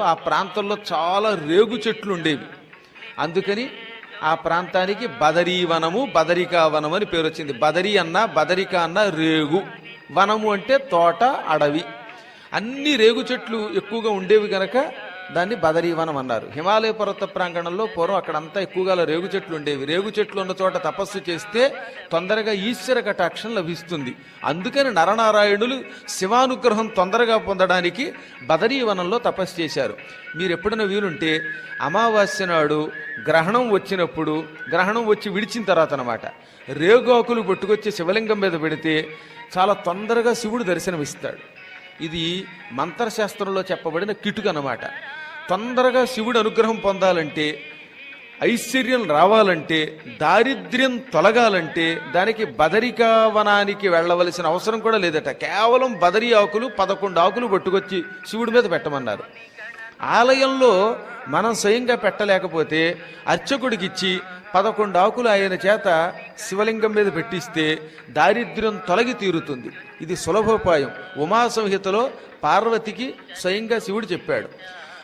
ఆ ప్రాంతంలో చాలా రేగు చెట్లు ఉండేవి. అందుకని ఆ ప్రాంతానికి బదరీ వనము బదరికా వనం అని పేరు వచ్చింది. బదరీ అన్న బదరిక అన్న రేగు. వనము అంటే తోట అడవి. అన్ని రేగు చెట్లు ఎక్కువగా ఉండేవి గనక దాన్ని బదరీవనం అన్నారు. హిమాలయ పర్వత ప్రాంగణంలో పూర్వం అక్కడంతా ఎక్కువగా రేగు చెట్లు ఉండేవి. రేగు చెట్లు ఉన్న చోట తపస్సు చేస్తే తొందరగా ఈశ్వర కటాక్షం లభిస్తుంది. అందుకని నరనారాయణులు శివానుగ్రహం తొందరగా పొందడానికి బదరీవనంలో తపస్సు చేశారు. మీరు ఎప్పుడైనా వీలుంటే అమావాస్య నాడు గ్రహణం వచ్చినప్పుడు గ్రహణం వచ్చి విడిచిన తర్వాత అనమాట రేగాకులు పట్టుకొచ్చి శివలింగం మీద పెడితే చాలా తొందరగా శివుడు దర్శనమిస్తాడు. ఇది మంత్రశాస్త్రంలో చెప్పబడిన కిటుక అనమాట తొందరగా శివుడు అనుగ్రహం పొందాలంటే ఐశ్వర్యం రావాలంటే దారిద్ర్యం తొలగాలంటే దానికి బదరికా వనానికి వెళ్ళవలసిన అవసరం కూడా లేదట. కేవలం బదరి ఆకులు పదకొండు ఆకులు పట్టుకొచ్చి శివుడి మీద పెట్టమన్నారు. ఆలయంలో మనం స్వయంగా పెట్టలేకపోతే అర్చకుడికి ఇచ్చి పదకొండు ఆకులు ఆయన చేత శివలింగం మీద పెట్టిస్తే దారిద్ర్యం తొలగి తీరుతుంది. ఇది సులభోపాయం. ఉమా సంహితలో పార్వతికి స్వయంగా శివుడు చెప్పాడు.